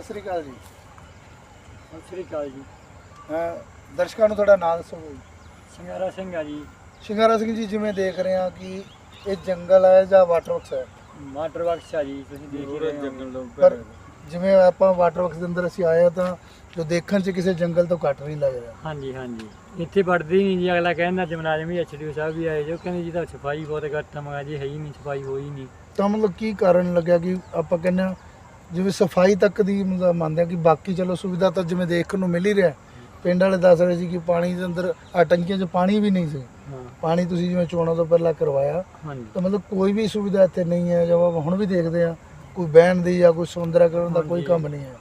ਅਕਾਲ ਜੀ। ਸਤਿ ਸ੍ਰੀ ਅਕਾਲ ਜੀ। ਅਹ ਦਰਸ਼ਕਾਂ ਨੂੰ ਤੁਹਾਡਾ ਨਾਮ ਦੱਸੋ ਜੀ। ਸਿੰਗਾਰਾ ਸਿੰਘ ਆ ਜੀ। ਸ਼ਿੰਗਾਰਾ ਸਿੰਘ ਜੀ ਜਿਵੇਂ ਦੇਖ ਰਹੇ ਹਾਂ ਕਿ ਇਹ ਜੰਗਲ ਹੈ ਜਾਂ ਵਾਟਰ ਵਰਕਸ ਹੈ? ਮਾਟਰ ਬਕਸ ਆ ਜੀ ਤੁਸੀਂ ਦੇਖ ਹੀ ਰਹੇ ਹੋ। ਪਰ ਜਿਵੇਂ ਆਪਾਂ ਵਾਟਰ ਵਰਕਸ ਦੇ ਅੰਦਰ ਅਸੀਂ ਆਏ ਹਾਂ ਤਾਂ ਜੋ ਦੇਖਣ 'ਚ ਕਿਸੇ ਜੰਗਲ ਤੋਂ ਘੱਟ ਨਹੀਂ ਲੱਗ ਰਿਹਾ। ਹਾਂਜੀ ਹਾਂਜੀ। ਇੱਥੇ ਵੜਦੀ ਨਹੀਂ ਜੀ ਅਗਲਾ ਕਹਿੰਦਾ ਜਮਨਾਜਮ ਵੀ ਐਚਡੀਓ ਸਾਹਿਬ ਵੀ ਆਏ ਜੋ ਕਹਿੰਦੇ ਜੀ ਤਾਂ ਸਫ਼ਾਈ ਬਹੁਤ ਘੱਟ ਮਗਾ ਜੀ ਹੈ ਹੀ ਨਹੀਂ ਸਫ਼ਾਈ ਹੋਈ ਨਹੀਂ। ਤਾਂ ਮਤਲਬ ਕੀ ਕਾਰਨ ਲੱਗਿਆ ਕਿ ਆਪਾਂ ਕਹਿੰਦੇ ਹਾਂ ਜਿਵੇਂ ਸਫ਼ਾਈ ਤੱਕ ਦੀ ਮਤਲਬ ਮੰਨਦੇ ਕਿ ਬਾਕੀ ਚਲੋ ਸੁਵਿਧਾ ਤਾਂ ਜਿਵੇਂ ਦੇਖਣ ਨੂੰ ਮਿਲ ਹੀ ਰਿਹਾ। ਪਿੰਡ ਵਾਲੇ ਦੱਸ ਰਹੇ ਸੀ ਕਿ ਪਾਣੀ ਦੇ ਅੰਦਰ ਆ ਟੰਕੀਆਂ 'ਚ ਪਾਣੀ ਵੀ ਨਹੀਂ ਸੀ। ਪਾਣੀ ਤੁਸੀਂ ਜਿਵੇਂ ਚੋਣਾਂ ਤੋਂ ਪਹਿਲਾਂ ਕਰਵਾਇਆ ਤਾਂ ਮਤਲਬ ਕੋਈ ਵੀ ਸੁਵਿਧਾ ਇੱਥੇ ਨਹੀਂ ਹੈ ਜਦ ਆਪਾਂ ਹੁਣ ਵੀ ਦੇਖਦੇ ਆ ਕੋਈ ਬਹਿਣ ਦੀ ਜਾਂ ਕੋਈ ਸਮੁੰਦਰੀਕਰਨ ਦਾ ਕੋਈ। ਕੰਮ ਨਹੀਂ ਹੈ।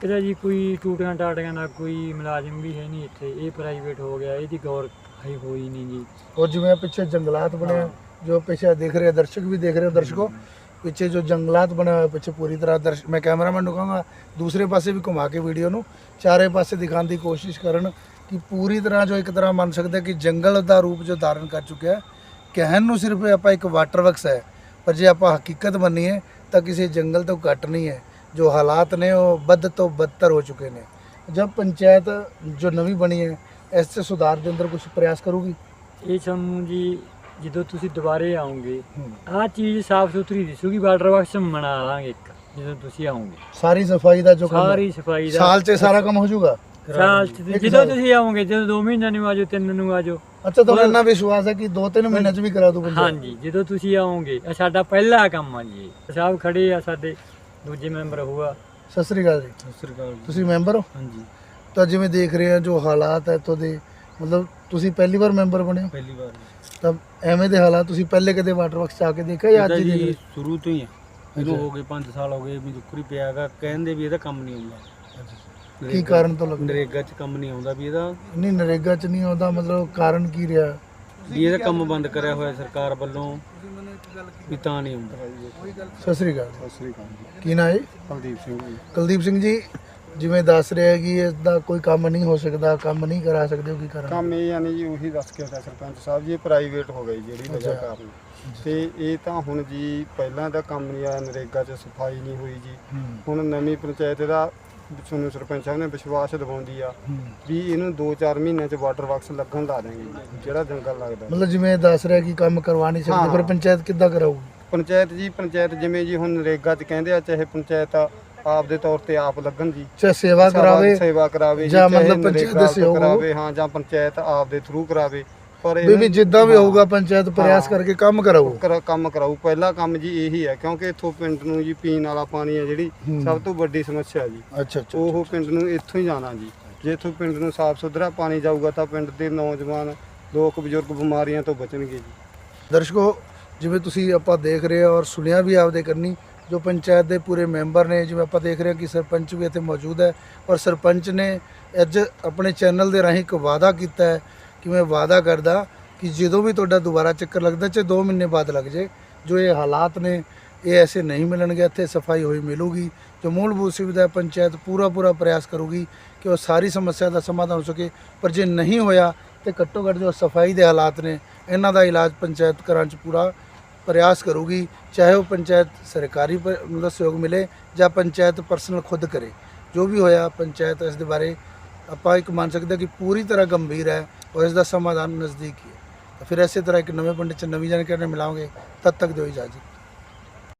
ਕਿਤੇ ਜੀ ਕੋਈ ਟੂਟੀਆਂ ਟਾਟੀਆਂ ਦਾ ਕੋਈ ਮੁਲਾਜ਼ਮ ਵੀ ਹੈ ਨਹੀਂ ਇੱਥੇ ਇਹ ਪ੍ਰਾਈਵੇਟ ਹੋ ਗਿਆ ਇਹਦੀ ਗੌਰ ਹੈ ਹੋਈ ਨਹੀਂ ਜੀ। ਔਰ ਜਿਵੇਂ ਪਿੱਛੇ ਜੰਗਲਾਤ ਬਣੇ ਹਾਂ। ਜੋ ਪਿੱਛੇ ਦੇਖ ਰਹੇ ਦਰਸ਼ਕ ਵੀ ਦੇਖ ਰਹੇ ਹੋ ਦਰਸ਼ਕੋ ਪਿੱਛੇ ਜੋ ਜੰਗਲਾਤ ਬਣੇ ਹੋਏ ਪਿੱਛੇ ਪੂਰੀ ਤਰ੍ਹਾਂ ਦਰਸ਼ਕ ਮੈਂ ਕੈਮਰਾਮੈਨ ਨੂੰ ਕਹਾਂਗਾ, ਦੂਸਰੇ ਪਾਸੇ ਵੀ ਘੁਮਾ ਕੇ ਵੀਡੀਓ ਨੂੰ, ਚਾਰੇ ਪਾਸੇ ਦਿਖਾਉਣ ਦੀ ਕੋਸ਼ਿਸ਼ ਕਰਨ ਕਿ ਪੂਰੀ ਤਰ੍ਹਾਂ ਜੋ ਇੱਕ ਤਰ੍ਹਾਂ ਮੰਨ ਸਕਦੇ ਕਿ ਜੰਗਲ ਦਾ ਰੂਪ ਜੋ ਧਾਰਨ ਕਰ ਚੁੱਕਿਆ ਹੈ। ਕਹਿਣ ਨੂੰ ਸਿਰਫ ਆਪਾਂ ਇੱਕ ਵਾਟਰ ਵਰਕਸ ਹੈ, ਪਰ ਜੇ ਆਪਾਂ ਹਕੀਕਤ ਮੰਨੀਏ ਤਾਂ ਕਿਸੇ ਜੰਗਲ ਤੋਂ ਘੱਟ ਨਹੀਂ ਹੈ। ਜੋ ਹਾਲਾਤ ਨੇ ਉਹ ਵੱਧ ਤੋਂ ਬੱਤਰ ਹੋ ਚੁੱਕੇ ਨੇ। ਜਦ ਪੰਚਾਇਤ ਜੋ ਨਵੀਂ ਬਣੀ ਹੈ, ਇਸ 'ਚ ਸੁਧਾਰ ਦੇ ਅੰਦਰ ਕੁਝ ਪ੍ਰਯਾਸ ਕਰੂਗੀ? ਇਹ ਸਾਨੂੰ ਜੀ ਜਦੋਂ ਤੁਸੀਂ ਦੁਬਾਰੇ ਆਓਗੇ ਆਹ ਚੀਜ਼ ਸਾਫ਼ ਸੁਥਰੀ ਦਿਸੂਗੀ ਵਾਟਰ ਬਾਕਸ ਬਣਾ ਲਾਂਗੇ ਇੱਕ ਜਦੋਂ ਤੁਸੀਂ ਆਓਗੇ ਸਾਰੀ ਸਫ਼ਾਈ ਦਾ ਜੋ ਕੰਮ ਸਾਰੀ ਸਫ਼ਾਈ ਦਾ ਸਾਲ 'ਚ ਸਾਰਾ ਕੰਮ ਹੋ ਜਾਊਗਾ ਸਾਲ ਚ ਇੱਕ ਜਦੋਂ ਸਾਲ। ਤੁਸੀਂ ਆਓਗੇ ਜਦੋਂ 2 ਮਹੀਨਿਆਂ ਨੂੰ ਆਜੋ 3 ਨੂੰ ਆਜੋ ਅੱਛਾ ਤੁਹਾਨੂੰ ਇੰਨਾ ਵਿਸ਼ਵਾਸ ਹੈ ਕਿ 2-3 ਮਹੀਨਿਆਂ 'ਚ ਵੀ ਕਰਾ ਦੂ ਪੰਚਾਇਤ ਹਾਂਜੀ ਜਦੋਂ ਤੁਸੀਂ ਆਓਗੇ ਇਹ ਸਾਡਾ ਪਹਿਲਾ ਕੰਮ ਆ ਜੀ। ਸਾਹਿਬ ਖੜੇ ਆ ਸਾਡੇ ਦੂਜੇ ਮੈਂਬਰ ਹੋਊਗਾ। ਸਤਿ ਸ੍ਰੀ ਅਕਾਲ ਜੀ। ਸਤਿ ਸ੍ਰੀ ਅਕਾਲ ਤੁਸੀਂ ਮੈਂਬਰ ਹੋ? ਹਾਂਜੀ। ਤਾਂ ਜਿਵੇਂ ਦੇਖ ਰਹੇ ਆ ਜੋ ਹਾਲਾਤ ਹੈ ਇੱਥੋਂ ਦੇ ਮਤਲਬ ਤੁਸੀਂ ਪਹਿਲੀ ਵਾਰ ਮੈਂਬਰ ਬਣੇ ਹੋ? ਪਹਿਲੀ ਵਾਰ। ਤਾਂ ਐਵੇਂ ਦੇ ਹਾਲਾਤ ਤੁਸੀਂ ਪਹਿਲੇ ਕਦੇ ਵਾਟਰ ਵਰਕਸ 'ਚ ਆ ਕੇ ਦੇਖਿਆ ਜਾਂ ਅੱਜ ਹੀ ਦੇਖ ਰਹੇ? ਸ਼ੁਰੂ ਤੋਂ ਹੀ ਆ। ਅੱਛਾ। ਹੋ ਗਏ 5 ਸਾਲ ਹੋ ਗਏ ਵੀ ਦੁੱਕਰੀ ਪਿਆਗਾ ਕਹਿੰਦੇ ਵੀ ਇਹਦਾ ਕੰਮ ਨਹੀਂ ਆਉਂਦਾ। ਕੀ ਕਾਰਨ ਤੋਂ ਲੱਗਦਾ? ਨਰੇਗਾ 'ਚ ਕੰਮ ਨਹੀਂ ਆਉਂਦਾ ਵੀ ਇਹਦਾ। ਨਹੀਂ ਨਰੇਗਾ 'ਚ ਨਹੀਂ ਆਉਂਦਾ ਮਤਲਬ ਕਾਰਨ ਕੀ ਰਿਹਾ? ਵੀ ਇਹਦਾ ਕੰਮ ਬੰਦ ਕਰਿਆ ਹੋਇਆ ਸਰਕਾਰ ਵੱਲੋਂ ਵੀ ਤਾਂ ਨਹੀਂ ਆਉਂਦਾ। ਸਤਿ ਸ੍ਰੀ ਅਕਾਲ। ਸਤਿ ਸ੍ਰੀ ਅਕਾਲ ਜੀ। ਕੀ ਨਾਂ ਹੈ? ਕੁਲਦੀਪ ਸਿੰਘ ਜੀ। ਕੁਲਦੀਪ ਸਿੰਘ ਜੀ ਜਿਵੇਂ ਦੱਸ ਰਿਹਾ ਕਿ ਇਸ ਦਾ ਕੋਈ ਕੰਮ ਨਹੀਂ ਹੋ ਸਕਦਾ ਕੰਮ ਨਹੀਂ ਕਰਾ ਸਕਦੇ ਹੋ ਕੀ ਕਰਾਂ ਕੰਮ ਇਹ ਯਾਨੀ ਜੀ ਉਹੀ ਦੱਸ ਕੇ ਹਟਿਆ ਸਰਪੰਚ ਸਾਹਿਬ ਜੀ ਇਹ ਪ੍ਰਾਈਵੇਟ ਹੋ ਗਈ ਜਿਹੜੀ ਵਜ੍ਹਾ ਅੱਛਾ। ਕਾਰਨ। ਤੇ ਇਹ ਤਾਂ ਹੁਣ ਜੀ ਪਹਿਲਾਂ ਦਾ ਕੰਮ ਨਹੀਂ ਆਇਆ ਨਰੇਗਾ 'ਚ ਸਫ਼ਾਈ ਨਹੀਂ ਹੋਈ ਜੀ। ਹੂੰ। ਹੁਣ ਨਵੀਂ ਪੰਚਾਇਤ ਦਾ ਤੁਹਾਨੂੰ ਸਰਪੰਚ ਸਾਹਿਬ ਨੇ ਵਿਸ਼ਵਾਸ ਦਿਵਾਉਂਦੀ ਆ ਹੂੰ। ਵੀ ਇਹਨੂੰ 2-4 ਮਹੀਨਿਆਂ 'ਚ ਵਾਟਰ ਬਾਕਸ ਲੱਗਣ ਲਾ ਦੇਣਗੇ ਜੀ, ਜਿਹੜਾ ਜੰਗਲ ਲੱਗਦਾ। ਮਤਲਬ ਜਿਵੇਂ ਦੱਸ ਰਿਹਾ ਕਿ ਕੰਮ ਕਰਵਾ ਨਹੀਂ ਸਕਦੇ। ਫਿਰ ਪੰਚਾਇਤ ਕਿੱਦਾਂ ਕਰਾਊਗੀ? ਪੰਚਾਇਤ ਜੀ ਪੰਚਾਇਤ ਜਿਵੇਂ ਜੀ ਹੁਣ ਨਰੇਗਾ 'ਚ ਕਹਿੰਦੇ ਆ ਚਾਹੇ ਪੰਚਾਇਤ ਆਪ ਦੇ ਤੌਰ ਤੇ ਆਪ ਲੱਗਣ ਜੀ। ਚਾਹੇ ਸੇਵਾ ਕਰਾਵੇ ਸੇਵਾ ਕਰਾਵੇ ਜੀ ਮਤਲਬ ਪੰਚਾਇਤ ਦੇ ਸਹਿਯੋਗ ਕਰਾਵੇ ਹਾਂ ਜਾਂ ਪੰਚਾਇਤ ਆਪ ਦੇ ਥਰੂ ਕਰਾਵੇ। ਪਰ ਵੀ ਵੀ ਜਿੱਦਾਂ ਵੀ। ਹੋਊਗਾ ਪੰਚਾਇਤ ਪ੍ਰਯਾਸ। ਕਰਕੇ ਕੰਮ ਕਰਾਊ ਕਰ ਕੰਮ ਕਰਾਊ ਪਹਿਲਾ ਕੰਮ ਜੀ ਇਹੀ ਹੈ ਕਿਉਂਕਿ ਇੱਥੋਂ ਪਿੰਡ ਨੂੰ ਜੀ ਪੀਣ ਵਾਲਾ ਪਾਣੀ ਹੈ ਜਿਹੜੀ। ਸਭ ਤੋਂ ਵੱਡੀ ਸਮੱਸਿਆ ਜੀ। ਅੱਛਾ ਅੱਛਾ ਉਹ ਪਿੰਡ ਨੂੰ ਇੱਥੋਂ ਹੀ ਜਾਣਾ ਜੀ। ਜੇ ਇੱਥੋਂ ਪਿੰਡ ਨੂੰ ਸਾਫ਼ ਸੁਥਰਾ ਪਾਣੀ ਜਾਊਗਾ ਤਾਂ ਪਿੰਡ ਦੇ ਨੌਜਵਾਨ ਲੋਕ ਬਜ਼ੁਰਗ ਬਿਮਾਰੀਆਂ ਤੋਂ ਬਚਣਗੇ ਜੀ। ਦਰਸ਼ਕੋ ਜਿਵੇਂ ਤੁਸੀਂ ਆਪਾਂ ਦੇਖ ਰਹੇ ਹੋ ਔਰ ਸੁਣਿਆ ਵੀ ਆਪਦੇ ਕਰਨੀ ਜੋ ਪੰਚਾਇਤ ਦੇ ਪੂਰੇ ਮੈਂਬਰ ਨੇ, ਜਿਵੇਂ ਆਪਾਂ ਦੇਖ ਰਹੇ ਹਾਂ ਕਿ ਸਰਪੰਚ ਵੀ ਇੱਥੇ ਮੌਜੂਦ ਹੈ ਔਰ ਸਰਪੰਚ ਨੇ ਅੱਜ ਆਪਣੇ ਚੈਨਲ ਦੇ ਰਾਹੀਂ ਇੱਕ ਵਾਅਦਾ ਕੀਤਾ ਹੈ ਕਿ ਮੈਂ ਵਾਅਦਾ ਕਰਦਾ ਕਿ ਜਦੋਂ ਵੀ ਤੁਹਾਡਾ ਦੁਬਾਰਾ ਚੱਕਰ ਲੱਗਦਾ, ਚਾਹੇ 2 ਮਹੀਨੇ ਬਾਅਦ ਲੱਗ ਜੇ ਜੋ ਇਹ ਹਾਲਾਤ ਨੇ, ਇਹ ਐਸੇ ਨਹੀਂ ਮਿਲਣਗੇ, ਇੱਥੇ ਸਫ਼ਾਈ ਹੋਈ ਮਿਲੂਗੀ, ਜੋ ਮੂਲਭੂਤ ਸੁਵਿਧਾ ਪੰਚਾਇਤ ਪੂਰਾ ਪੂਰਾ ਪ੍ਰਯਾਸ ਕਰੂਗੀ ਕਿ ਉਹ ਸਾਰੀ ਸਮੱਸਿਆ ਦਾ ਸਮਾਧਾਨ ਹੋ ਸਕੇ, ਪਰ ਜੇ ਨਹੀਂ ਹੋਇਆ ਤੇ ਘੱਟੋ ਘੱਟ ਜੋ ਸਫ਼ਾਈ ਦੇ ਹਾਲਾਤ ਨੇ, ਇਹਨਾਂ ਦਾ ਇਲਾਜ ਪੰਚਾਇਤ ਘਰਾਂ ਚ ਪੂਰਾ ਪ੍ਰਯਾਸ ਕਰੂਗੀ ਚਾਹੇ ਉਹ ਪੰਚਾਇਤ ਸਰਕਾਰੀ ਪ- ਮਤਲਬ ਸਹਿਯੋਗ ਮਿਲੇ ਜਾਂ ਪੰਚਾਇਤ ਪਰਸਨਲ ਖੁਦ ਕਰੇ ਜੋ ਵੀ ਹੋਇਆ ਪੰਚਾਇਤ ਇਸ ਦੇ ਬਾਰੇ ਆਪਾਂ ਇੱਕ ਮੰਨ ਸਕਦੇ ਹਾਂ ਕਿ ਪੂਰੀ ਤਰ੍ਹਾਂ ਗੰਭੀਰ ਹੈ ਔਰ ਇਸ ਦਾ ਸਮਾਧਾਨ ਨਜ਼ਦੀਕ ਹੀ ਹੈ ਤਾਂ ਫਿਰ ਇਸੇ ਤਰ੍ਹਾਂ ਇੱਕ ਨਵੇਂ ਪਿੰਡ ਚ ਨਵੀਂ ਜਾਣਕਾਰੀ ਨਾਲ ਮਿਲਾਂਗੇ ਤਦ ਤੱਕ ਦਿਓ ਇਜਾਜ਼ਤ